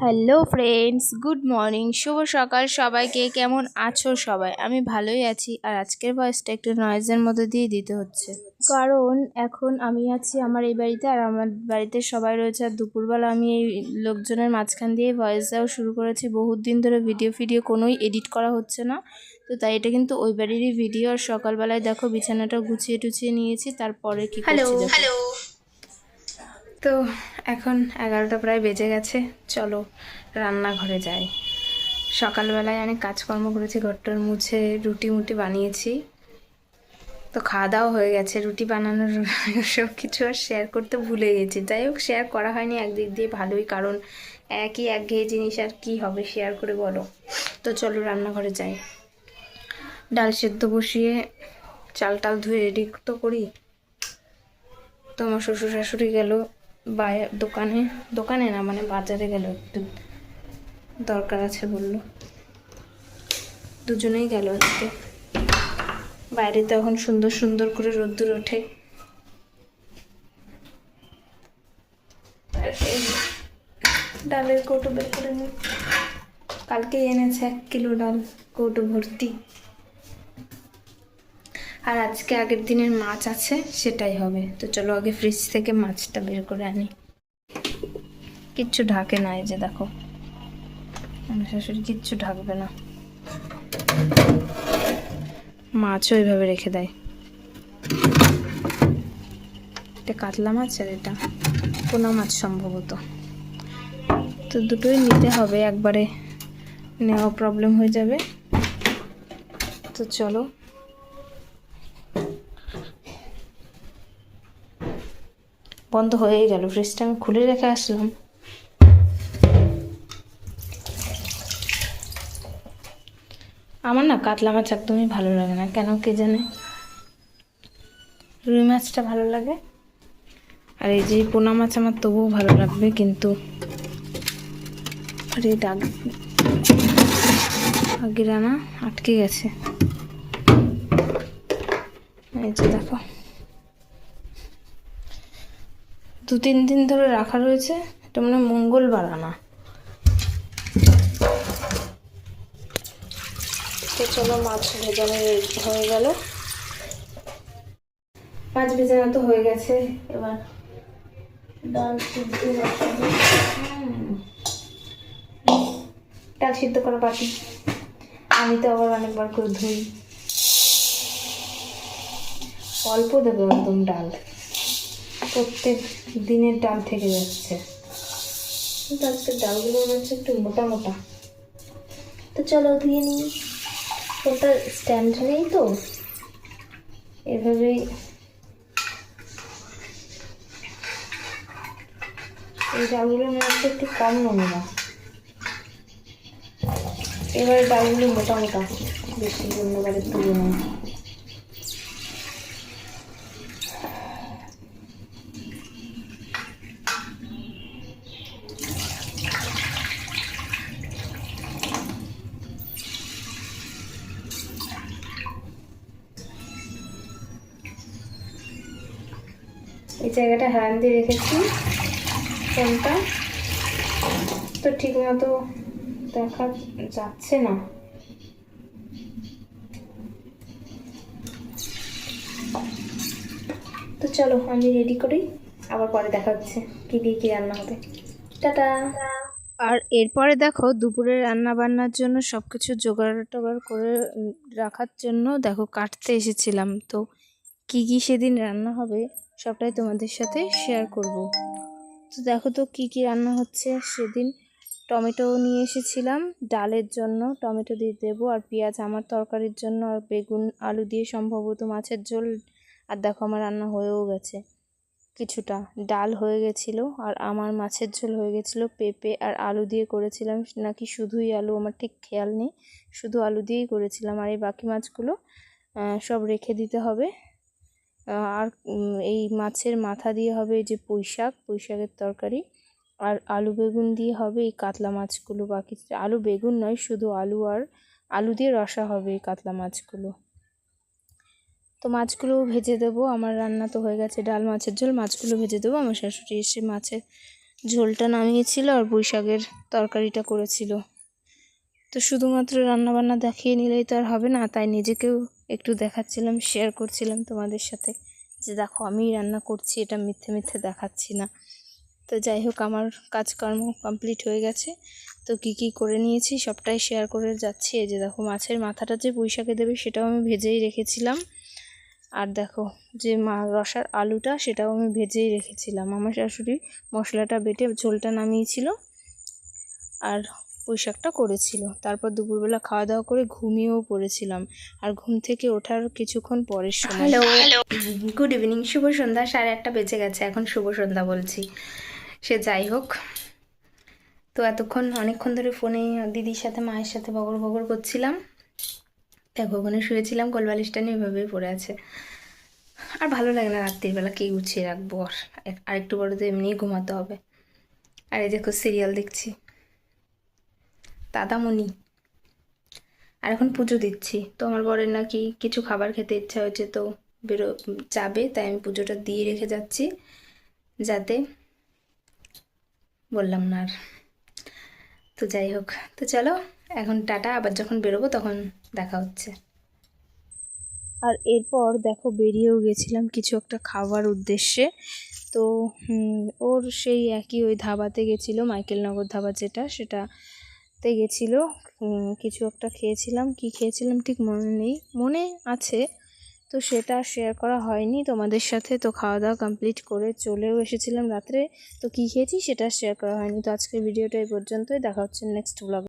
Hello friends good morning শুভ সকাল সবাইকে। কেমন আছো সবাই? আমি ভালোই আছি। আর আজকের ভয়েসটা একটু নয়েজের মধ্যে দিয়ে দিতে হচ্ছে। কারণ এখন আমি আছি আমার এই বাড়িতে আর আমার বাড়িতে সবাই রয়েছে। আর দুপুরবেলা আমি এই লোকজনের মাঝখান দিয়ে ভয়েস দেওয়া শুরু করেছি। বহুত দিন ধরে ভিডিও ফিডিও কোনোই এডিট করা হচ্ছে না। তো তাই এটা কিন্তু ওই বাড়িরই ভিডিও আর সকালবেলায় দেখো বিছানাটা গুছিয়ে টুছিয়ে নিয়েছি। তারপরে কি হ্যালো হ্যালো তো এখন এগারোটা প্রায় বেজে গেছে। চলো, রান্নাঘরে যাই। সকালবেলায় অনেক কাজকর্ম করেছি, ঘরটার মুছে রুটি মুটি বানিয়েছি। তো খাওয়া দাওয়া হয়ে গেছে, রুটি বানানোর সব কিছু আর শেয়ার করতে ভুলে গেছি। যাই হোক শেয়ার করা হয়নি একদিক দিয়ে ভালোই, কারণ একই একঘেয়ে জিনিস আর কি হবে শেয়ার করে বলো? তো চলো, রান্নাঘরে যাই। ডাল সেদ্ধ বসিয়ে চাল টাল ধুয়ে রেডি তো করি। তো আমার শ্বশুর শাশুড়ি গেল দোকানে দোকানে না মানে বাজারে গেল, একটু দরকার আছে বলল। দুজনেই গেল আজকে। বাইরে তো এখন সুন্দর সুন্দর করে রোদ্দুর ওঠে। ডালের কৌটো বের করে নি কালকে এনেছে এক কিলো ডাল, কৌটো ভর্তি। আর আজকে আগের দিনের মাছ আছে, সেটাই হবে। তো চলো আগে ফ্রিজ থেকে মাছটা বের করে আনি। কিচ্ছু ঢাকে না এই যে দেখো। আমার শাশুড়ি কিচ্ছু ঢাকবে না। মাছও এইভাবে রেখে দেয়। এটা কাতলা মাছ আর এটা পোনা মাছ সম্ভবত। তো দুটোই নিতে হবে, একবারে নেওয়া প্রবলেম হয়ে যাবে। তো চলো বন্ধ হয়েই গেল। ফ্রিজটা আমি খুলে রেখে আসলাম। আমার না কাতলা মাছ একদমই ভালো লাগে না। কেন কে জানে? রুই মাছটা ভালো লাগে। আর এই যে পোনা মাছ আমার তবুও ভালো লাগবে, কিন্তু আরে আগের আটকে গেছে। এই যে দেখো। দু তিন দিন ধরে রাখা রয়েছে, এটা মানে মঙ্গলবার আনা। চলো মাছ ভেজানো হয়ে গেল। মাছ ভেজানো তো হয়ে গেছে, এবার ডাল সিদ্ধ। ডাল সিদ্ধ করা আমি তো আবার অনেকবার করে ধুই। অল্প দেবো একদম ডাল। প্রত্যেক দিনের ডাল থেকে যাচ্ছে। কিন্তু আজকে ডালগুলো মনে হচ্ছে একটু মোটা মোটা। তো চলো ধুয়ে নিই। ওটা স্ট্যান্ড নেই তো। এভাবেই এই ডালগুলো মনে হচ্ছে একটু কম নোংরা এবারে ডালগুলো মোটা মোটা। বেশি অন্যবারের তুলনায়। এই জায়গাটা হ্যান্ড দিয়ে রেখেছি, ফোনটা। তো ঠিক মতো দেখা যাচ্ছে না। তো চলো, আমি রেডি করি, আবার পরে দেখা হচ্ছে কি দিয়ে কি রান্না হবে। টাটা। আর এরপরে দেখো দুপুরে রান্না বান্নার জন্য সব কিছু জোগাড় টোগাড় করে রাখার জন্য দেখো, কাটতে এসেছিলাম। তো কি কি সেদিন রান্না হবে সবটাই তোমাদের সাথে শেয়ার করব। তো দেখো তো কি কি রান্না হচ্ছে। সেদিন টমেটো নিয়ে এসেছিলাম ডালের জন্য। টমেটো দিয়ে দেবো আর পেঁয়াজ আমার তরকারির জন্য আর বেগুন, আলু দিয়ে সম্ভবত মাছের ঝোল। আর দেখো আমার রান্না হয়েও গেছে। কিছুটা ডাল হয়ে গেছিল আর আমার মাছের ঝোল হয়ে গেছিল। পেঁপে আর আলু দিয়ে করেছিলাম। নাকি শুধুই আলু? আমার ঠিক খেয়াল নেই। শুধু আলু দিয়েই করেছিলাম। আর এই বাকি মাছগুলো সব রেখে দিতে হবে। আর এই মাছের মাথা দিয়ে হবে যে পুঁই শাক, পুঁই শাকের তরকারি, আর আলু বেগুন দিয়ে হবে এই কাতলা মাছগুলো বাকি। আলু বেগুন নয়, শুধু আলু আর আলু দিয়ে রসা হবে এই কাতলা মাছগুলো। তো মাছগুলো ভেজে দেবো, আমার রান্না তো হয়ে গেছে, ডাল, মাছের ঝোল, মাছগুলো ভেজে দেবো, আমার শাশুড়ি এসে মাছের ঝোলটা নামিয়েছিল আর শাকের তরকারিটা করেছিল। তো শুধুমাত্র রান্নাবান্না দেখিয়ে নিলেই তো আর হবে না, তাই নিজেকেও একটু দেখাচ্ছিলাম শেয়ার করছিলাম তোমাদের সাথে যে দেখো আমি রান্না করছি, এটা মিথ্যে মিথ্যে দেখাচ্ছি না। তো যাই হোক, আমার কাজকর্ম কমপ্লিট হয়ে গেছে। তো কি কি করে নিয়েছি সবটাই শেয়ার করে যাচ্ছি। যে দেখো, মাছের মাথাটা যে পুঁই শাকে দেবে সেটাও আমি ভেজেই রেখেছিলাম। আর দেখো যে মা রসার আলুটা সেটাও আমি ভেজেই রেখেছিলাম। আমার শাশুড়ি মশলাটা বেটে ঝোলটা নামিয়েছিল। আর পুঁই শাকটা করেছিল। তারপর দুপুরবেলা খাওয়া দাওয়া করে ঘুমিয়েও পড়েছিলাম। আর ঘুম থেকে ওঠার কিছুক্ষণ পরের সময়। হ্যালো গুড ইভিনিং শুভ সন্ধ্যা। সাড়ে আটটা বেজে গেছে। এখন শুভ সন্ধ্যা বলছি। সে যাই হোক। তো এতক্ষণ অনেকক্ষণ ধরে ফোনে দিদির সাথে মায়ের সাথে বগর বগর করছিলাম। দেখো ওখানে শুয়েছিলাম কোলবালিশটা নিয়ে এভাবেই পড়ে আছে। আর ভালো লাগে না রাত্রিবেলা কে গুছিয়ে রাখব। আর একটু বড় তো এমনিই ঘুমাতে হবে। আর এই দেখো সিরিয়াল দেখছি। দাদামণি। আর এখন পুজো দিচ্ছি। তো আমার বরের নাকি কিছু খাবার খেতে ইচ্ছা হয়েছে, তো বেরো, যাবে, তাই আমি পুজোটা দিয়ে রেখে যাচ্ছি, যাতে বললাম না আর। তো যাই হোক, তো চলো, এখন টাটা, আবার যখন বেরোবো তখন দেখা হচ্ছে। আর এরপর দেখো বেরিয়েও গেছিলাম কিছু একটা খাওয়ার উদ্দেশ্যে। তো ওর সেই একই ওই ধাবাতে গেছিল, মাইকেলনগর ধাবা যেটা সেটাতে গেছিল। কিছু একটা খেয়েছিলাম। কি খেয়েছিলাম ঠিক মনে নেই। মনে আছে। তো সেটা শেয়ার করা হয়নি। তোমাদের সাথে তো খাওয়া দাওয়া কমপ্লিট করে চলেও এসেছিলাম রাত্রে। তো কী খেয়েছি সেটা শেয়ার করা হয়নি। তো আজকের ভিডিওটা এই পর্যন্তই। দেখা হচ্ছে নেক্সট ব্লগ